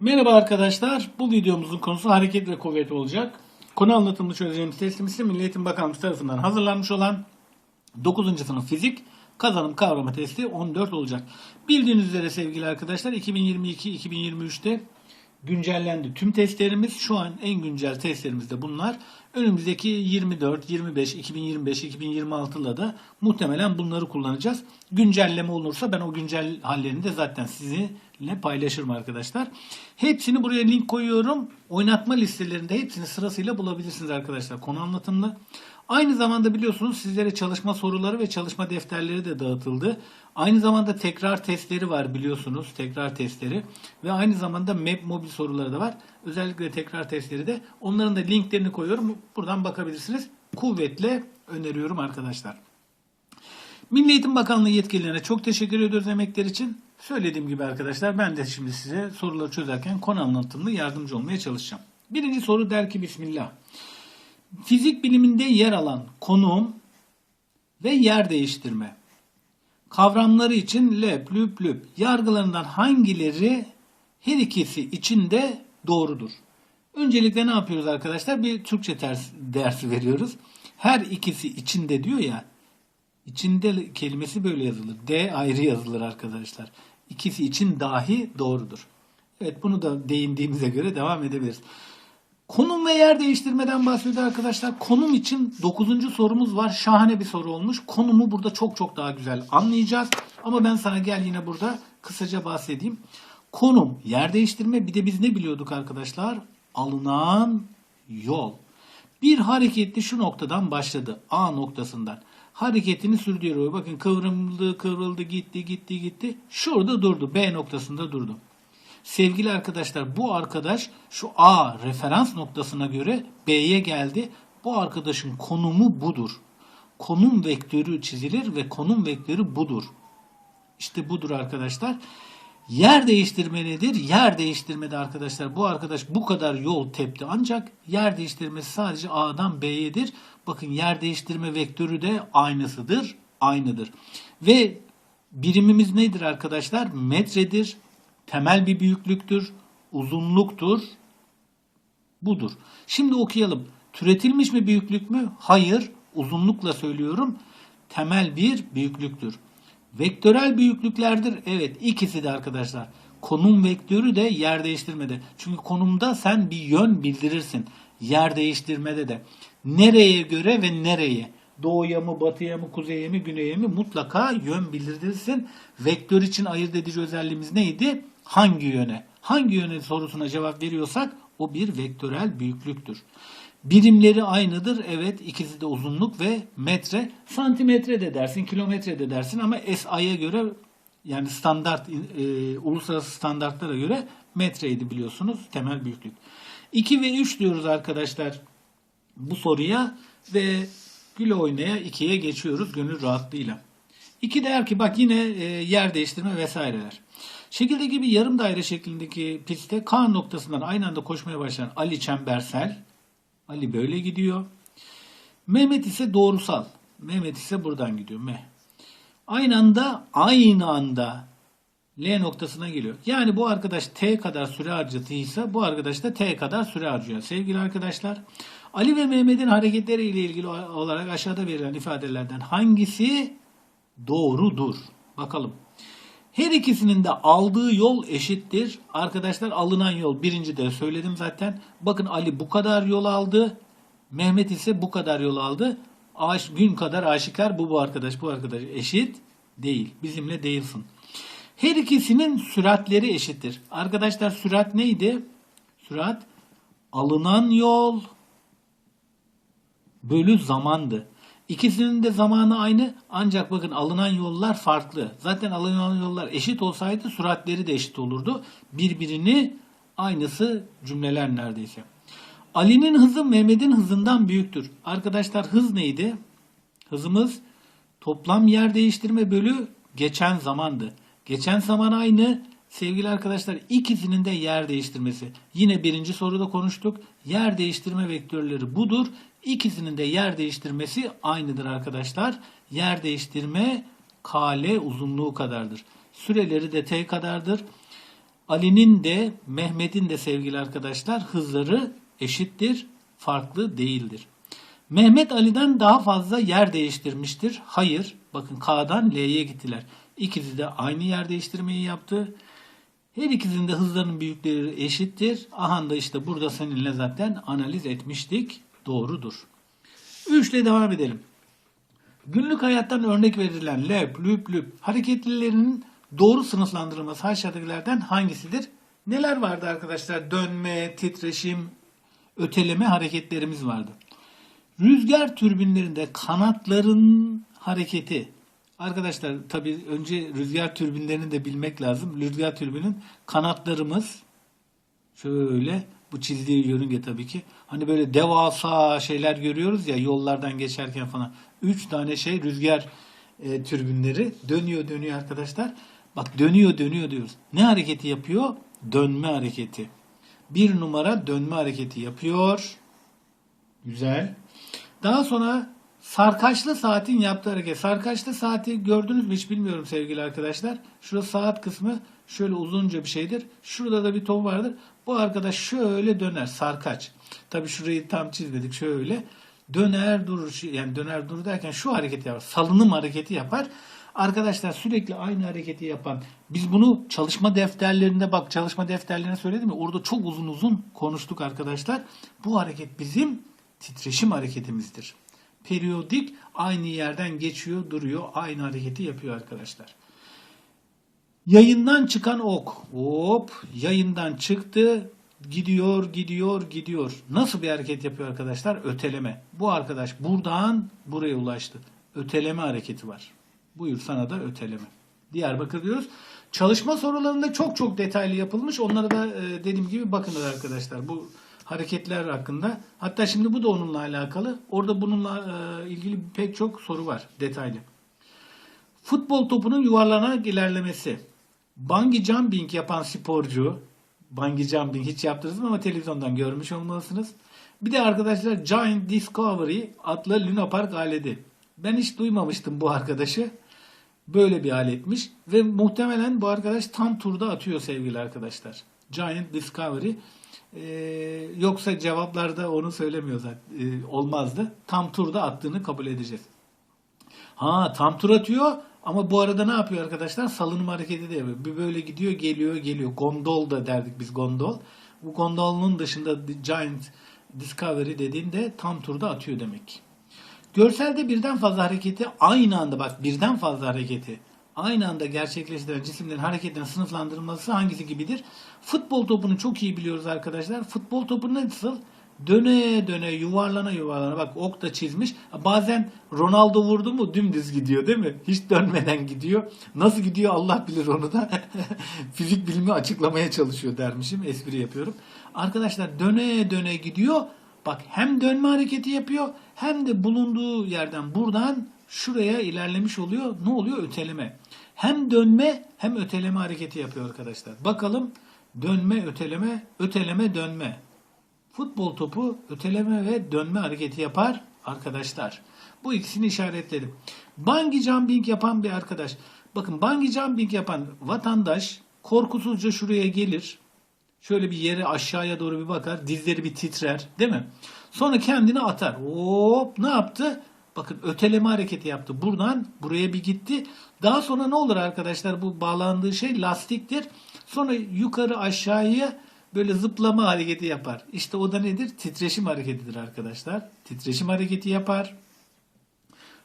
Merhaba arkadaşlar. Bu videomuzun konusu hareket ve kuvvet olacak. Konu anlatımını çözeceğimiz testim ise Milli Eğitim Bakanlığı tarafından hazırlanmış olan 9. sınıf fizik kazanım kavrama testi 14 olacak. Bildiğiniz üzere sevgili arkadaşlar 2022-2023'te güncellendi tüm testlerimiz. Şu an en güncel testlerimiz de bunlar. Önümüzdeki 24, 25, 2025, 2026 ile de muhtemelen bunları kullanacağız. Güncelleme olursa ben o güncel hallerini de zaten sizinle paylaşırım arkadaşlar. Hepsini buraya link koyuyorum. Oynatma listelerinde hepsini sırasıyla bulabilirsiniz arkadaşlar konu anlatımlı. Aynı zamanda biliyorsunuz sizlere çalışma soruları ve çalışma defterleri de dağıtıldı. Aynı zamanda tekrar testleri var biliyorsunuz. Tekrar testleri. Ve aynı zamanda map mobil soruları da var. Özellikle tekrar testleri de. Onların da linklerini koyuyorum. Buradan bakabilirsiniz. Kuvvetle öneriyorum arkadaşlar. Milli Eğitim Bakanlığı yetkililerine çok teşekkür ediyoruz emekler için. Söylediğim gibi arkadaşlar ben de şimdi size soruları çözerken konu anlatımlı yardımcı olmaya çalışacağım. Birinci soru der ki Bismillah. Fizik biliminde yer alan konum ve yer değiştirme kavramları için lep, lüp, lüp yargılarından hangileri her ikisi için de doğrudur? Öncelikle ne yapıyoruz arkadaşlar? Bir Türkçe ders, dersi veriyoruz. Her ikisi içinde diyor ya. İçinde kelimesi böyle yazılır. D ayrı yazılır arkadaşlar. İkisi için dahi doğrudur. Evet bunu da değindiğimize göre devam edebiliriz. Konum ve yer değiştirmeden bahsediyor arkadaşlar. Konum için 9. sorumuz var. Şahane bir soru olmuş. Konumu burada çok çok daha güzel anlayacağız. Ama ben sana gel yine burada kısaca bahsedeyim. Konum, yer değiştirme bir de biz ne biliyorduk arkadaşlar? Alınan yol. Bir hareketli şu noktadan başladı. A noktasından. Hareketini sürdürüyor. Bakın kıvrıldı, kıvrıldı, gitti, gitti, gitti. Şurada durdu. B noktasında durdu. Sevgili arkadaşlar bu arkadaş şu A referans noktasına göre B'ye geldi. Bu arkadaşın konumu budur. Konum vektörü çizilir ve konum vektörü budur. İşte budur arkadaşlar. Yer değiştirme nedir? Yer değiştirmede arkadaşlar bu arkadaş bu kadar yol tepti ancak yer değiştirmesi sadece A'dan B'yedir. Bakın yer değiştirme vektörü de aynısıdır, aynıdır. Ve birimimiz nedir arkadaşlar? Metredir, temel bir büyüklüktür, uzunluktur. Budur. Şimdi okuyalım. Türetilmiş mi büyüklük mü? Hayır. Uzunlukla söylüyorum. Temel bir büyüklüktür. Vektörel büyüklüklerdir. Evet ikisi de arkadaşlar. Konum vektörü de yer değiştirmede. Çünkü konumda sen bir yön bildirirsin. Yer değiştirmede de. Nereye göre ve nereye? Doğuya mı, batıya mı, kuzeye mi, güneye mi mutlaka yön bildirirsin. Vektör için ayırt edici özelliğimiz neydi? Hangi yöne? Hangi yöne sorusuna cevap veriyorsak o bir vektörel büyüklüktür. Birimleri aynıdır. Evet ikisi de uzunluk ve metre. Santimetre de dersin, kilometre de dersin ama SI'ye göre yani standart e, uluslararası standartlara göre metreydi biliyorsunuz temel büyüklük. 2 ve 3 diyoruz arkadaşlar bu soruya ve güle oynaya 2'ye geçiyoruz gönül rahatlığıyla. 2 der ki bak yine e, yer değiştirme vesaireler. Şekildeki bir yarım daire şeklindeki pistte K noktasından aynı anda koşmaya başlayan Ali Çembersel. Ali böyle gidiyor. Mehmet ise doğrusal. Mehmet ise buradan gidiyor. M. Aynı anda aynı anda L noktasına geliyor. Yani bu arkadaş T kadar süre harcadıysa bu arkadaş da T kadar süre harcıyor. Sevgili arkadaşlar Ali ve Mehmet'in hareketleri ile ilgili olarak aşağıda verilen ifadelerden hangisi doğrudur? Bakalım. Her ikisinin de aldığı yol eşittir. Arkadaşlar alınan yol birinci de söyledim zaten. Bakın Ali bu kadar yol aldı. Mehmet ise bu kadar yol aldı. Aş, gün kadar aşikar bu bu arkadaş bu arkadaş eşit değil. Bizimle değilsin. Her ikisinin süratleri eşittir. Arkadaşlar sürat neydi? Sürat alınan yol bölü zamandı. İkisinin de zamanı aynı ancak bakın alınan yollar farklı. Zaten alınan yollar eşit olsaydı süratleri de eşit olurdu. Birbirini aynısı cümleler neredeyse. Ali'nin hızı Mehmet'in hızından büyüktür. Arkadaşlar hız neydi? Hızımız toplam yer değiştirme bölü geçen zamandı. Geçen zaman aynı. Sevgili arkadaşlar ikisinin de yer değiştirmesi. Yine birinci soruda konuştuk. Yer değiştirme vektörleri budur. İkisinin de yer değiştirmesi aynıdır arkadaşlar. Yer değiştirme kale uzunluğu kadardır. Süreleri de t kadardır. Ali'nin de Mehmet'in de sevgili arkadaşlar hızları eşittir, farklı değildir. Mehmet Ali'den daha fazla yer değiştirmiştir. Hayır. Bakın K'dan L'ye gittiler. İkisi de aynı yer değiştirmeyi yaptı. Her ikisinin de hızlarının büyükleri eşittir. Aha da işte burada seninle zaten analiz etmiştik. Doğrudur. 3 ile devam edelim. Günlük hayattan örnek verilen lep, lüp, lüp hareketlilerinin doğru sınıflandırılması aşağıdakilerden hangisidir? Neler vardı arkadaşlar? Dönme, titreşim, öteleme hareketlerimiz vardı. Rüzgar türbinlerinde kanatların hareketi. Arkadaşlar tabii önce rüzgar türbinlerini de bilmek lazım. Rüzgar türbinin kanatlarımız şöyle bu çizdiği yörünge tabii ki. Hani böyle devasa şeyler görüyoruz ya yollardan geçerken falan. Üç tane şey rüzgar e, türbinleri dönüyor dönüyor arkadaşlar. Bak dönüyor dönüyor diyoruz. Ne hareketi yapıyor? Dönme hareketi. Bir numara dönme hareketi yapıyor. Güzel. Daha sonra sarkaçlı saatin yaptığı hareket. Sarkaçlı saati gördünüz mü hiç bilmiyorum sevgili arkadaşlar. Şurada saat kısmı şöyle uzunca bir şeydir. Şurada da bir top vardır. Bu arkadaş şöyle döner sarkaç. Tabii şurayı tam çizmedik şöyle. Döner durur yani döner durur derken şu hareketi yapar. Salınım hareketi yapar. Arkadaşlar sürekli aynı hareketi yapan. Biz bunu çalışma defterlerinde bak çalışma defterlerine söyledim ya orada çok uzun uzun konuştuk arkadaşlar. Bu hareket bizim titreşim hareketimizdir. Periyodik aynı yerden geçiyor, duruyor, aynı hareketi yapıyor arkadaşlar. Yayından çıkan ok. Hop, yayından çıktı, gidiyor, gidiyor, gidiyor. Nasıl bir hareket yapıyor arkadaşlar? Öteleme. Bu arkadaş buradan buraya ulaştı. Öteleme hareketi var. Buyur sana da öteleme. Diyarbakır diyoruz. Çalışma sorularında çok çok detaylı yapılmış. Onlara da e, dediğim gibi bakınız arkadaşlar. Bu hareketler hakkında. Hatta şimdi bu da onunla alakalı. Orada bununla e, ilgili pek çok soru var detaylı. Futbol topunun yuvarlanarak ilerlemesi. Bungee jumping yapan sporcu, bungee jumping hiç yaptınız mı ama televizyondan görmüş olmalısınız. Bir de arkadaşlar Giant Discovery adlı Luna Park aleti. Ben hiç duymamıştım bu arkadaşı. Böyle bir aletmiş ve muhtemelen bu arkadaş tam turda atıyor sevgili arkadaşlar. Giant Discovery. Ee, yoksa cevaplarda onu söylemiyor zaten. Ee, olmazdı. Tam turda attığını kabul edeceğiz. Ha tam tur atıyor ama bu arada ne yapıyor arkadaşlar? Salınım hareketi de yapıyor. Bir böyle gidiyor geliyor geliyor. Gondol da derdik biz gondol. Bu gondolun dışında Giant Discovery dediğinde tam turda atıyor demek. Görselde birden fazla hareketi aynı anda bak birden fazla hareketi aynı anda gerçekleştiren cisimlerin hareketlerinin sınıflandırılması hangisi gibidir? Futbol topunu çok iyi biliyoruz arkadaşlar. Futbol topu nasıl? Döne döne yuvarlana yuvarlana bak ok da çizmiş. Bazen Ronaldo vurdu mu dümdüz gidiyor değil mi? Hiç dönmeden gidiyor. Nasıl gidiyor Allah bilir onu da. Fizik bilimi açıklamaya çalışıyor dermişim. Espri yapıyorum. Arkadaşlar döne döne gidiyor. Bak hem dönme hareketi yapıyor hem de bulunduğu yerden buradan şuraya ilerlemiş oluyor. Ne oluyor? Öteleme. Hem dönme hem öteleme hareketi yapıyor arkadaşlar. Bakalım dönme, öteleme, öteleme, dönme. Futbol topu öteleme ve dönme hareketi yapar arkadaşlar. Bu ikisini işaretledim. Bungee jumping yapan bir arkadaş. Bakın bungee jumping yapan vatandaş korkusuzca şuraya gelir. Şöyle bir yere aşağıya doğru bir bakar. Dizleri bir titrer. Değil mi? Sonra kendini atar. Hop ne yaptı? Bakın öteleme hareketi yaptı. Buradan buraya bir gitti. Daha sonra ne olur arkadaşlar? Bu bağlandığı şey lastiktir. Sonra yukarı aşağıya böyle zıplama hareketi yapar. İşte o da nedir? Titreşim hareketidir arkadaşlar. Titreşim hareketi yapar.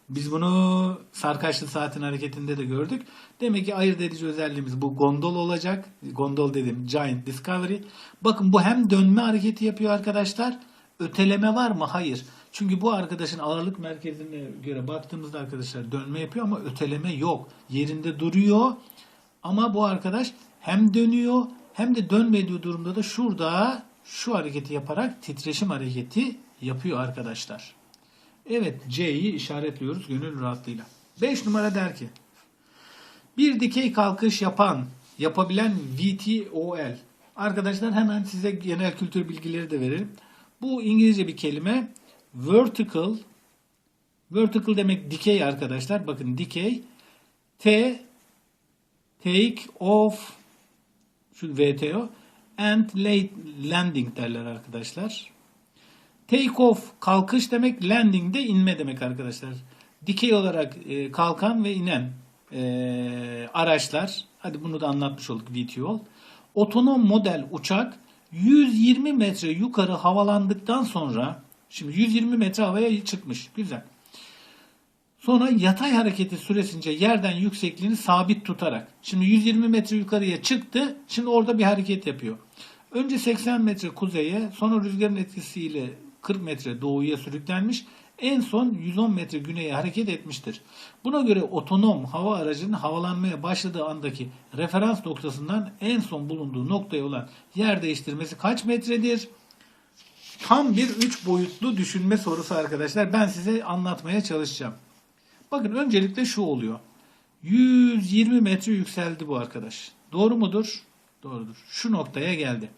Biz bunu sarkaçlı saatin hareketinde de gördük. Demek ki ayırt edici özelliğimiz bu gondol olacak. Gondol dedim Giant Discovery. Bakın bu hem dönme hareketi yapıyor arkadaşlar. Öteleme var mı? Hayır. Çünkü bu arkadaşın ağırlık merkezine göre baktığımızda arkadaşlar dönme yapıyor ama öteleme yok. Yerinde duruyor. Ama bu arkadaş hem dönüyor hem de dönmediği durumda da şurada şu hareketi yaparak titreşim hareketi yapıyor arkadaşlar. Evet C'yi işaretliyoruz gönül rahatlığıyla. 5 numara der ki bir dikey kalkış yapan, yapabilen VTOL. Arkadaşlar hemen size genel kültür bilgileri de verelim. Bu İngilizce bir kelime. Vertical. Vertical demek dikey arkadaşlar. Bakın dikey. T take off Şu VTO. And late landing derler arkadaşlar. Take off kalkış demek, landing de inme demek arkadaşlar. Dikey olarak e, kalkan ve inen e, araçlar. Hadi bunu da anlatmış olduk VTOL. Otonom model uçak 120 metre yukarı havalandıktan sonra şimdi 120 metre havaya çıkmış. Güzel. Sonra yatay hareketi süresince yerden yüksekliğini sabit tutarak. Şimdi 120 metre yukarıya çıktı. Şimdi orada bir hareket yapıyor. Önce 80 metre kuzeye, sonra rüzgarın etkisiyle 40 metre doğuya sürüklenmiş. En son 110 metre güneye hareket etmiştir. Buna göre otonom hava aracının havalanmaya başladığı andaki referans noktasından en son bulunduğu noktaya olan yer değiştirmesi kaç metredir? Tam bir üç boyutlu düşünme sorusu arkadaşlar. Ben size anlatmaya çalışacağım. Bakın öncelikle şu oluyor. 120 metre yükseldi bu arkadaş. Doğru mudur? Doğrudur. Şu noktaya geldi.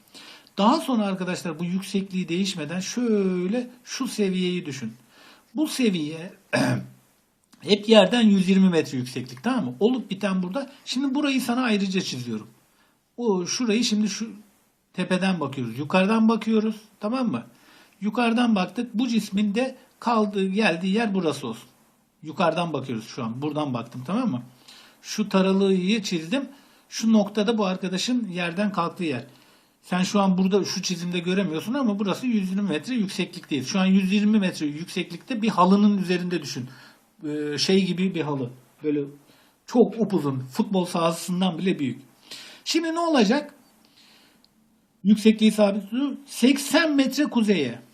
Daha sonra arkadaşlar bu yüksekliği değişmeden şöyle şu seviyeyi düşün. Bu seviye hep yerden 120 metre yükseklik tamam mı? Olup biten burada. Şimdi burayı sana ayrıca çiziyorum. O şurayı şimdi şu tepeden bakıyoruz. Yukarıdan bakıyoruz. Tamam mı? Yukarıdan baktık. Bu cismin de kaldığı geldiği yer burası olsun. Yukarıdan bakıyoruz şu an. Buradan baktım tamam mı? Şu taralıyı çizdim. Şu noktada bu arkadaşın yerden kalktığı yer. Sen şu an burada şu çizimde göremiyorsun ama burası 120 metre yükseklikteyiz. Şu an 120 metre yükseklikte bir halının üzerinde düşün. Ee, şey gibi bir halı. Böyle çok upuzun. Futbol sahasından bile büyük. Şimdi ne olacak? Yüksekliği sabit tutuyor. 80 metre kuzeye.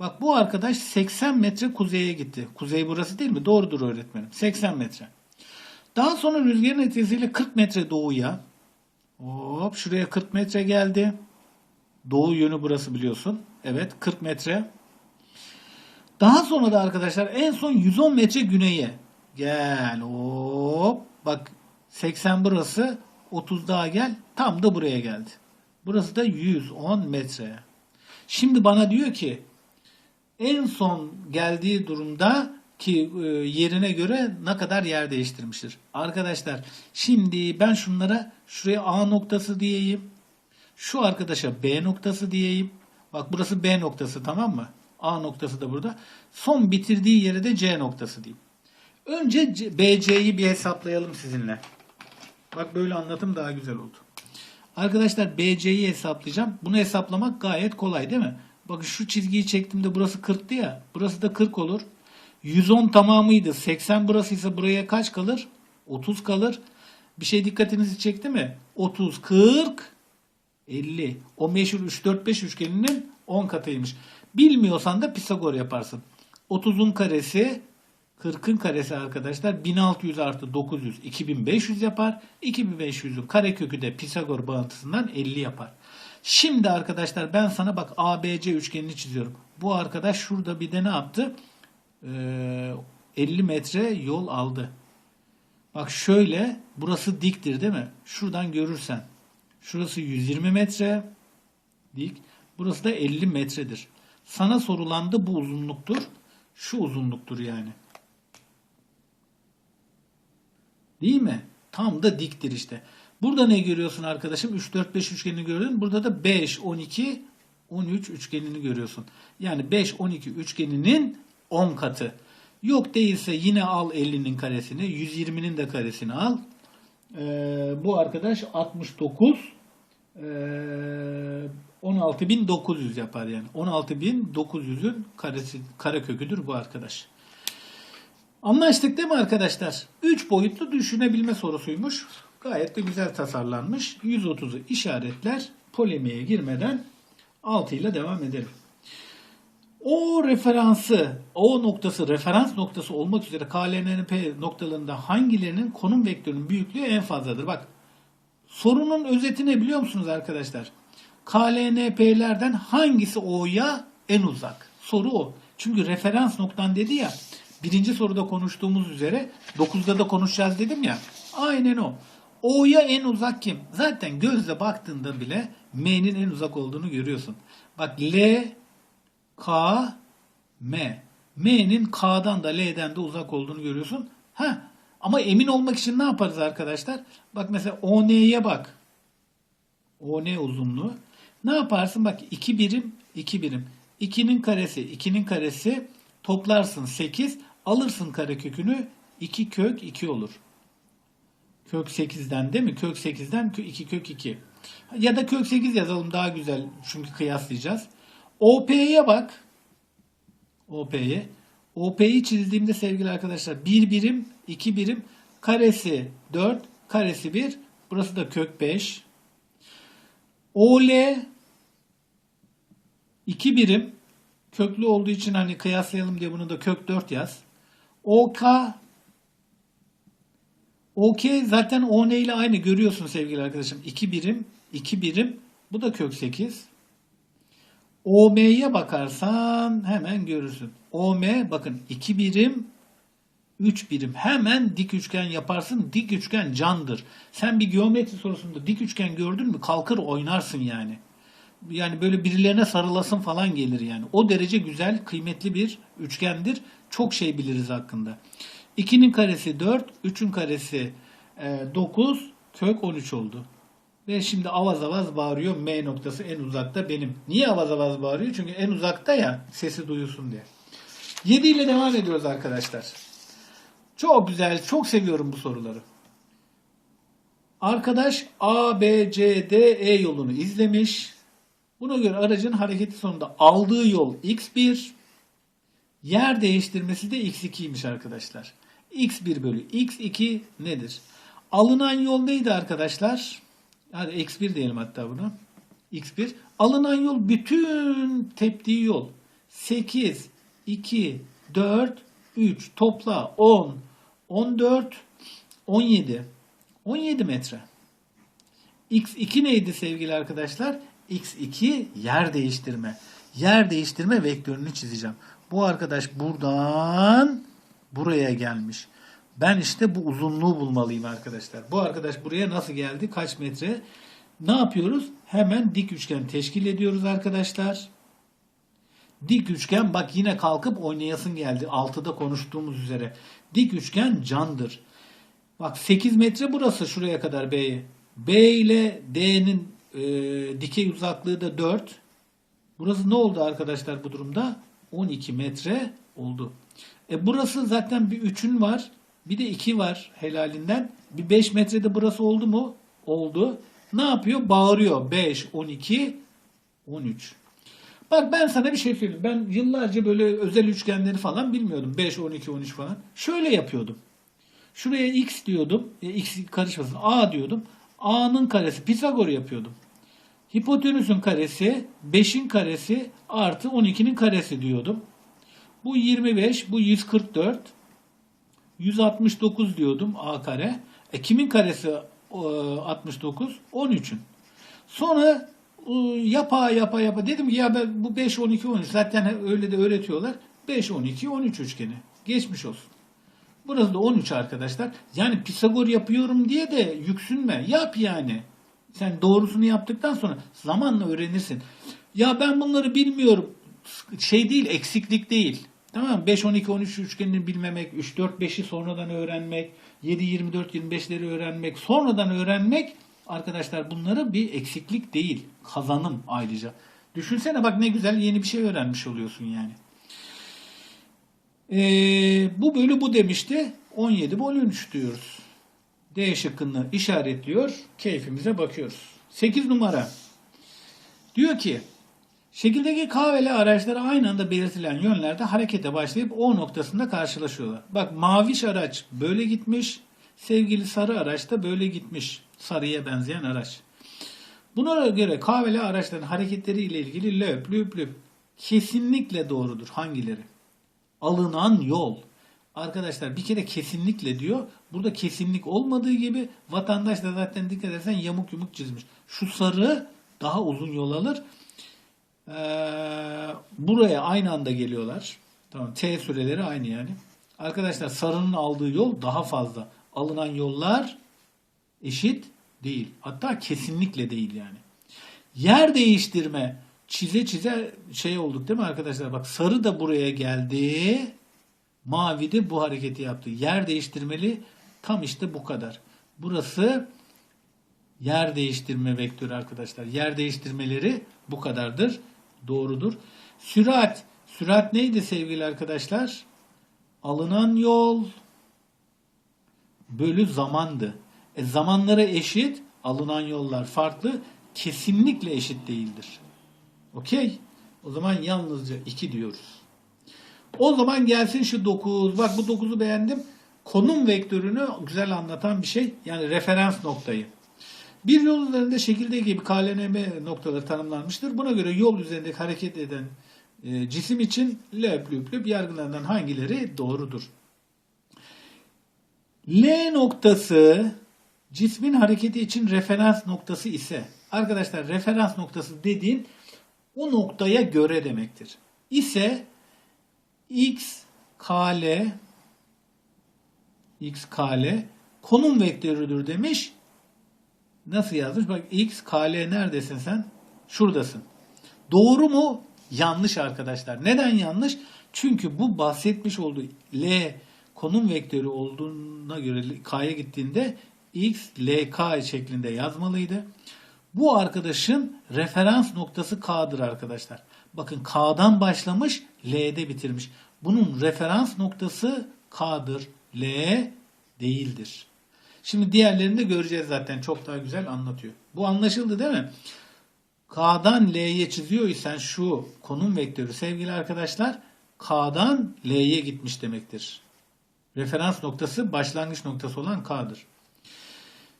Bak bu arkadaş 80 metre kuzeye gitti. Kuzey burası değil mi? Doğrudur öğretmenim. 80 metre. Daha sonra rüzgarın etkisiyle 40 metre doğuya. Hop şuraya 40 metre geldi. Doğu yönü burası biliyorsun. Evet 40 metre. Daha sonra da arkadaşlar en son 110 metre güneye. Gel hop. Bak 80 burası 30 daha gel. Tam da buraya geldi. Burası da 110 metre. Şimdi bana diyor ki en son geldiği durumda ki e, yerine göre ne kadar yer değiştirmiştir. Arkadaşlar şimdi ben şunlara şuraya A noktası diyeyim. Şu arkadaşa B noktası diyeyim. Bak burası B noktası tamam mı? A noktası da burada. Son bitirdiği yere de C noktası diyeyim. Önce BC'yi bir hesaplayalım sizinle. Bak böyle anlatım daha güzel oldu. Arkadaşlar BC'yi hesaplayacağım. Bunu hesaplamak gayet kolay değil mi? Bakın şu çizgiyi çektiğimde burası 40'tı ya. Burası da 40 olur. 110 tamamıydı. 80 burasıysa buraya kaç kalır? 30 kalır. Bir şey dikkatinizi çekti mi? 30, 40, 50. O meşhur 3, 4, 5 üçgeninin 10 katıymış. Bilmiyorsan da Pisagor yaparsın. 30'un karesi 40'ın karesi arkadaşlar 1600 artı 900 2500 yapar. 2500'ün karekökü de Pisagor bağıntısından 50 yapar. Şimdi arkadaşlar ben sana bak ABC üçgenini çiziyorum. Bu arkadaş şurada bir de ne yaptı? Ee, 50 metre yol aldı. Bak şöyle burası diktir değil mi? Şuradan görürsen. Şurası 120 metre dik. Burası da 50 metredir. Sana sorulan da bu uzunluktur. Şu uzunluktur yani. Değil mi? Tam da diktir işte. Burada ne görüyorsun arkadaşım? 3, 4, 5 üçgenini gördün. Burada da 5, 12, 13 üçgenini görüyorsun. Yani 5, 12 üçgeninin 10 katı. Yok değilse yine al 50'nin karesini. 120'nin de karesini al. Ee, bu arkadaş 69 ee, 16.900 yapar yani. 16.900'ün karesi, kareköküdür bu arkadaş. Anlaştık değil mi arkadaşlar? 3 boyutlu düşünebilme sorusuymuş. Gayet de güzel tasarlanmış. 130'u işaretler. Polemiğe girmeden 6 ile devam edelim. O referansı, o noktası, referans noktası olmak üzere KLNP noktalarında hangilerinin konum vektörünün büyüklüğü en fazladır? Bak, sorunun özeti ne biliyor musunuz arkadaşlar? KLNP'lerden hangisi O'ya en uzak? Soru o. Çünkü referans noktan dedi ya, birinci soruda konuştuğumuz üzere, 9'da da konuşacağız dedim ya, aynen o. O'ya en uzak kim? Zaten gözle baktığında bile M'nin en uzak olduğunu görüyorsun. Bak L, K, M. M'nin K'dan da L'den de uzak olduğunu görüyorsun. Ha, ama emin olmak için ne yaparız arkadaşlar? Bak mesela ON'ye bak. ON uzunluğu. Ne yaparsın? Bak 2 birim 2 birim. 2'nin karesi 2'nin karesi toplarsın 8 alırsın karekökünü 2 kök 2 olur. Kök 8'den değil mi? Kök 8'den 2 kök 2. Ya da kök 8 yazalım daha güzel çünkü kıyaslayacağız. OP'ye bak. OP'ye. OP'yi çizdiğimde sevgili arkadaşlar 1 birim, 2 birim, karesi 4, karesi 1. Burası da kök 5. OL 2 birim. Köklü olduğu için hani kıyaslayalım diye bunu da kök 4 yaz. OK OK zaten ON ile aynı görüyorsun sevgili arkadaşım. 2 birim, 2 birim. Bu da kök 8. OM'ye bakarsan hemen görürsün. OM bakın 2 birim 3 birim. Hemen dik üçgen yaparsın. Dik üçgen candır. Sen bir geometri sorusunda dik üçgen gördün mü kalkır oynarsın yani. Yani böyle birilerine sarılasın falan gelir yani. O derece güzel, kıymetli bir üçgendir. Çok şey biliriz hakkında. 2'nin karesi 4, 3'ün karesi e, 9, kök 13 oldu. Ve şimdi avaz avaz bağırıyor. M noktası en uzakta benim. Niye avaz avaz bağırıyor? Çünkü en uzakta ya sesi duyulsun diye. 7 ile devam ediyoruz arkadaşlar. Çok güzel, çok seviyorum bu soruları. Arkadaş A, B, C, D, E yolunu izlemiş. Buna göre aracın hareketi sonunda aldığı yol x1, yer değiştirmesi de x2'ymiş arkadaşlar. X1 bölü x2 nedir? Alınan yol neydi arkadaşlar? Hadi x1 diyelim hatta buna. x1. Alınan yol bütün teptiği yol. 8, 2, 4, 3 topla 10, 14, 17. 17 metre. x2 neydi sevgili arkadaşlar? x2 yer değiştirme. Yer değiştirme vektörünü çizeceğim. Bu arkadaş buradan buraya gelmiş. Ben işte bu uzunluğu bulmalıyım arkadaşlar. Bu arkadaş buraya nasıl geldi? Kaç metre? Ne yapıyoruz? Hemen dik üçgen teşkil ediyoruz arkadaşlar. Dik üçgen bak yine kalkıp oynayasın geldi. Altıda konuştuğumuz üzere. Dik üçgen candır. Bak 8 metre burası şuraya kadar B'ye. B ile D'nin e, dikey uzaklığı da 4. Burası ne oldu arkadaşlar bu durumda? 12 metre oldu. E burası zaten bir 3'ün var. Bir de 2 var helalinden. Bir 5 metrede burası oldu mu? Oldu. Ne yapıyor? Bağırıyor. 5, 12, 13. Bak ben sana bir şey söyleyeyim. Ben yıllarca böyle özel üçgenleri falan bilmiyordum. 5, 12, 13 falan. Şöyle yapıyordum. Şuraya x diyordum. E, x karışmasın. A diyordum. A'nın karesi. Pisagor yapıyordum. Hipotenüsün karesi 5'in karesi artı 12'nin karesi diyordum. Bu 25, bu 144. 169 diyordum A kare. E kimin karesi e, 69? 13'ün. Sonra e, yapa yapa yapa dedim ki ya ben bu 5 12 13 zaten öyle de öğretiyorlar. 5 12 13 üçgeni. Geçmiş olsun. Burası da 13 arkadaşlar. Yani Pisagor yapıyorum diye de yüksünme. Yap yani. Sen doğrusunu yaptıktan sonra zamanla öğrenirsin. Ya ben bunları bilmiyorum. Şey değil, eksiklik değil. Tamam mı? 5, 12, 13 üçgenini bilmemek, 3, 4, 5'i sonradan öğrenmek, 7, 24, 25'leri öğrenmek, sonradan öğrenmek arkadaşlar bunları bir eksiklik değil. Kazanım ayrıca. Düşünsene bak ne güzel yeni bir şey öğrenmiş oluyorsun yani. Ee, bu bölü bu demişti. 17 bölü 13 diyoruz. D şıkkını işaretliyor. Keyfimize bakıyoruz. 8 numara. Diyor ki şekildeki K ve L araçları aynı anda belirtilen yönlerde harekete başlayıp O noktasında karşılaşıyorlar. Bak maviş araç böyle gitmiş. Sevgili sarı araç da böyle gitmiş. Sarıya benzeyen araç. Buna göre K ve L araçların hareketleri ile ilgili löp löp löp kesinlikle doğrudur. Hangileri? Alınan yol. Arkadaşlar bir kere kesinlikle diyor. Burada kesinlik olmadığı gibi vatandaş da zaten dikkat edersen yamuk yumuk çizmiş. Şu sarı daha uzun yol alır. Ee, buraya aynı anda geliyorlar. Tamam T süreleri aynı yani. Arkadaşlar sarının aldığı yol daha fazla. Alınan yollar eşit değil. Hatta kesinlikle değil yani. Yer değiştirme çize çize şey olduk değil mi arkadaşlar? Bak sarı da buraya geldi. Mavi de bu hareketi yaptı. Yer değiştirmeli tam işte bu kadar. Burası yer değiştirme vektörü arkadaşlar. Yer değiştirmeleri bu kadardır. Doğrudur. Sürat. Sürat neydi sevgili arkadaşlar? Alınan yol bölü zamandı. E, zamanları eşit, alınan yollar farklı. Kesinlikle eşit değildir. Okey? O zaman yalnızca 2 diyoruz. O zaman gelsin şu 9. Bak bu 9'u beğendim. Konum vektörünü güzel anlatan bir şey. Yani referans noktayı. Bir yol üzerinde şekilde gibi KLNM noktaları tanımlanmıştır. Buna göre yol üzerindeki hareket eden e, cisim için löp löp löp yargılarından hangileri doğrudur? L noktası cismin hareketi için referans noktası ise arkadaşlar referans noktası dediğin o noktaya göre demektir. İse x kl x kl konum vektörüdür demiş. Nasıl yazmış? Bak x kl neredesin sen? Şuradasın. Doğru mu? Yanlış arkadaşlar. Neden yanlış? Çünkü bu bahsetmiş olduğu L konum vektörü olduğuna göre K'ya gittiğinde X, LK şeklinde yazmalıydı. Bu arkadaşın referans noktası K'dır arkadaşlar. Bakın K'dan başlamış, L'de bitirmiş. Bunun referans noktası K'dır. L değildir. Şimdi diğerlerini de göreceğiz zaten. Çok daha güzel anlatıyor. Bu anlaşıldı değil mi? K'dan L'ye çiziyorsan şu konum vektörü sevgili arkadaşlar K'dan L'ye gitmiş demektir. Referans noktası başlangıç noktası olan K'dır.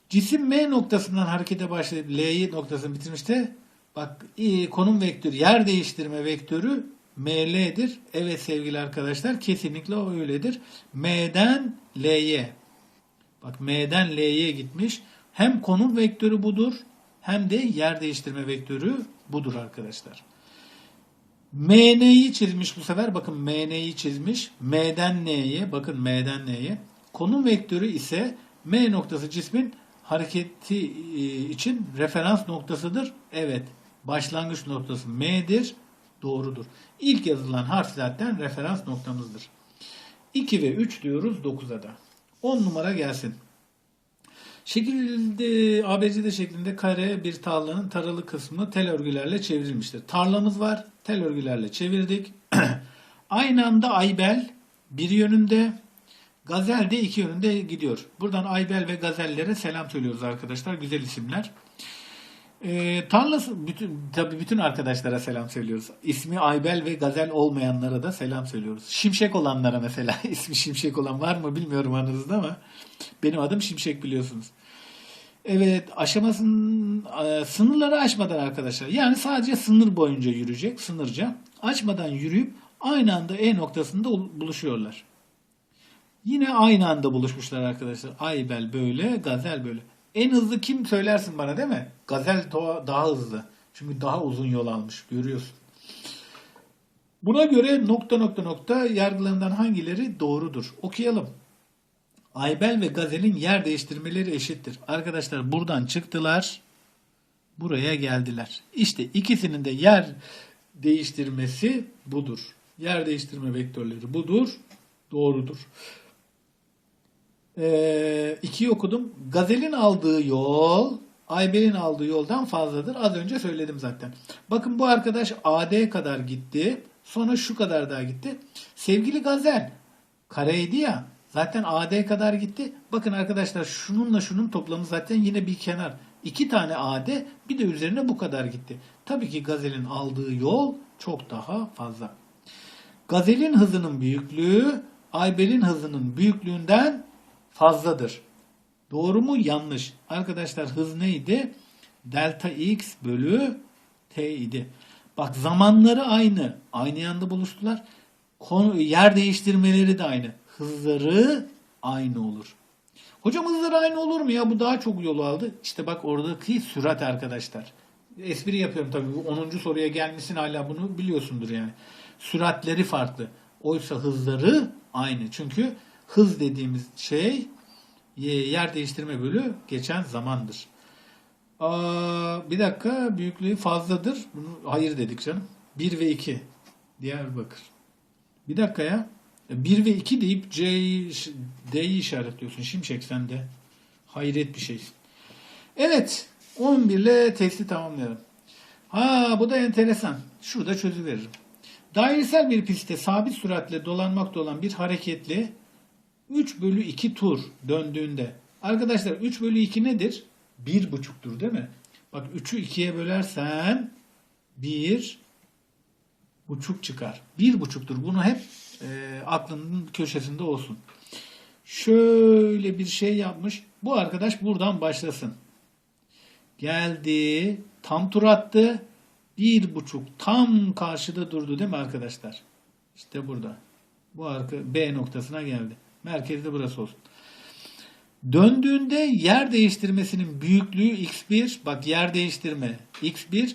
Cisim M noktasından harekete başlayıp L'ye noktasını bitirmişte bak konum vektörü yer değiştirme vektörü ML'dir. Evet sevgili arkadaşlar kesinlikle o öyledir. M'den L'ye bak M'den L'ye gitmiş. Hem konum vektörü budur hem de yer değiştirme vektörü budur arkadaşlar. MN'yi çizmiş bu sefer. Bakın MN'yi çizmiş. M'den N'ye. Bakın M'den N'ye. Konum vektörü ise M noktası cismin hareketi e, için referans noktasıdır. Evet. Başlangıç noktası M'dir. Doğrudur. İlk yazılan harf zaten referans noktamızdır. 2 ve 3 diyoruz 9'a da. 10 numara gelsin. Şekilde ABCD şeklinde kare bir tarlanın taralı kısmı tel örgülerle çevrilmiştir. Tarlamız var. Tel örgülerle çevirdik. Aynı anda Aybel bir yönünde, Gazel de iki yönünde gidiyor. Buradan Aybel ve Gazellere selam söylüyoruz arkadaşlar. Güzel isimler. E, tarlası bütün tabii bütün arkadaşlara selam söylüyoruz. İsmi Aybel ve Gazel olmayanlara da selam söylüyoruz. Şimşek olanlara mesela ismi Şimşek olan var mı bilmiyorum aranızda ama benim adım Şimşek biliyorsunuz. Evet aşamasının e, sınırları aşmadan arkadaşlar. Yani sadece sınır boyunca yürüyecek sınırca. Açmadan yürüyüp aynı anda E noktasında buluşuyorlar. Yine aynı anda buluşmuşlar arkadaşlar. Aybel böyle, Gazel böyle. En hızlı kim söylersin bana değil mi? Gazel daha hızlı. Çünkü daha uzun yol almış. Görüyorsun. Buna göre nokta nokta nokta yargılarından hangileri doğrudur? Okuyalım. Aybel ve Gazel'in yer değiştirmeleri eşittir. Arkadaşlar buradan çıktılar. Buraya geldiler. İşte ikisinin de yer değiştirmesi budur. Yer değiştirme vektörleri budur. Doğrudur. İkiyi okudum. Gazel'in aldığı yol Aybel'in aldığı yoldan fazladır. Az önce söyledim zaten. Bakın bu arkadaş AD kadar gitti. Sonra şu kadar daha gitti. Sevgili Gazel kareydi ya Zaten AD kadar gitti. Bakın arkadaşlar şununla şunun toplamı zaten yine bir kenar. İki tane AD bir de üzerine bu kadar gitti. Tabii ki gazelin aldığı yol çok daha fazla. Gazelin hızının büyüklüğü Aybel'in hızının büyüklüğünden fazladır. Doğru mu? Yanlış. Arkadaşlar hız neydi? Delta x bölü t idi. Bak zamanları aynı. Aynı yanda buluştular. Konu, yer değiştirmeleri de aynı hızları aynı olur. Hocam hızları aynı olur mu ya? Bu daha çok yol aldı. İşte bak oradaki sürat arkadaşlar. Espri yapıyorum tabii. Bu 10. soruya gelmişsin hala bunu biliyorsundur yani. Süratleri farklı. Oysa hızları aynı. Çünkü hız dediğimiz şey yer değiştirme bölü geçen zamandır. Aa, bir dakika büyüklüğü fazladır. Bunu hayır dedik canım. 1 ve 2. Diyarbakır. Bir dakika ya. 1 ve 2 deyip C'yi D'yi işaretliyorsun. Şimşek sen de. Hayret bir şeysin. Evet 11 ile testi tamamlayalım. Ha bu da enteresan. Şurada çözüveririm. Dairesel bir pistte sabit süratle dolanmakta olan bir hareketli 3 bölü 2 tur döndüğünde. Arkadaşlar 3 bölü 2 nedir? 1,5'tur değil mi? Bak 3'ü 2'ye bölersen 1 buçuk çıkar. 1,5'tur. Bunu hep e, aklının köşesinde olsun. Şöyle bir şey yapmış. Bu arkadaş buradan başlasın. Geldi. Tam tur attı. Bir buçuk tam karşıda durdu değil mi arkadaşlar? İşte burada. Bu arka B noktasına geldi. Merkezde burası olsun. Döndüğünde yer değiştirmesinin büyüklüğü x1. Bak yer değiştirme x1.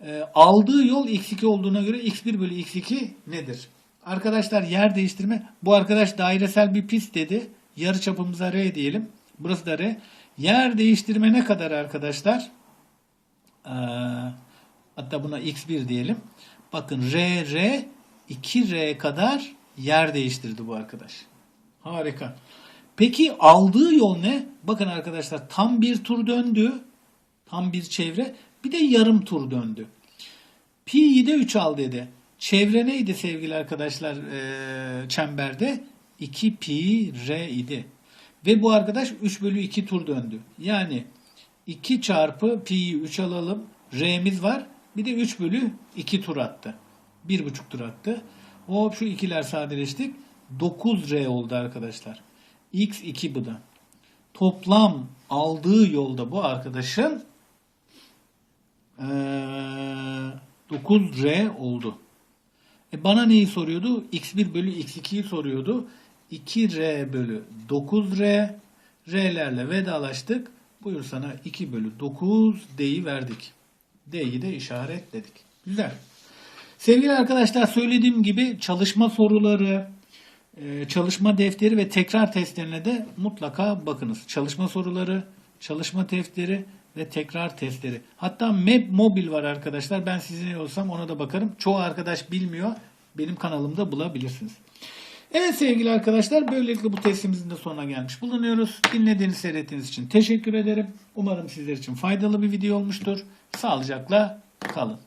e, aldığı yol x2 olduğuna göre x1 bölü x2 nedir? Arkadaşlar yer değiştirme. Bu arkadaş dairesel bir pist dedi. Yarı çapımıza r diyelim. Burası da r. Yer değiştirme ne kadar arkadaşlar? Ee, hatta buna x1 diyelim. Bakın r, r, 2r kadar yer değiştirdi bu arkadaş. Harika. Peki aldığı yol ne? Bakın arkadaşlar tam bir tur döndü. Tam bir çevre. Bir de yarım tur döndü. Pi'yi de 3 al dedi. Çevre neydi sevgili arkadaşlar eee, çemberde? 2 pi r idi. Ve bu arkadaş 3 bölü 2 tur döndü. Yani 2 çarpı pi'yi 3 alalım. R'miz var. Bir de 3 bölü 2 tur attı. 1,5 tur attı. Hop şu ikiler sadeleştik. 9R oldu arkadaşlar. X2 bu da. Toplam aldığı yolda bu arkadaşın eee, 9R oldu. E bana neyi soruyordu? X1 bölü X2'yi soruyordu. 2R bölü 9R. R'lerle vedalaştık. Buyur sana 2 bölü 9 D'yi verdik. D'yi de işaretledik. Güzel. Sevgili arkadaşlar söylediğim gibi çalışma soruları, çalışma defteri ve tekrar testlerine de mutlaka bakınız. Çalışma soruları, çalışma defteri ve tekrar testleri. Hatta Map Mobil var arkadaşlar. Ben sizin olsam ona da bakarım. Çoğu arkadaş bilmiyor. Benim kanalımda bulabilirsiniz. Evet sevgili arkadaşlar böylelikle bu testimizin de sonuna gelmiş bulunuyoruz. Dinlediğiniz seyrettiğiniz için teşekkür ederim. Umarım sizler için faydalı bir video olmuştur. Sağlıcakla kalın.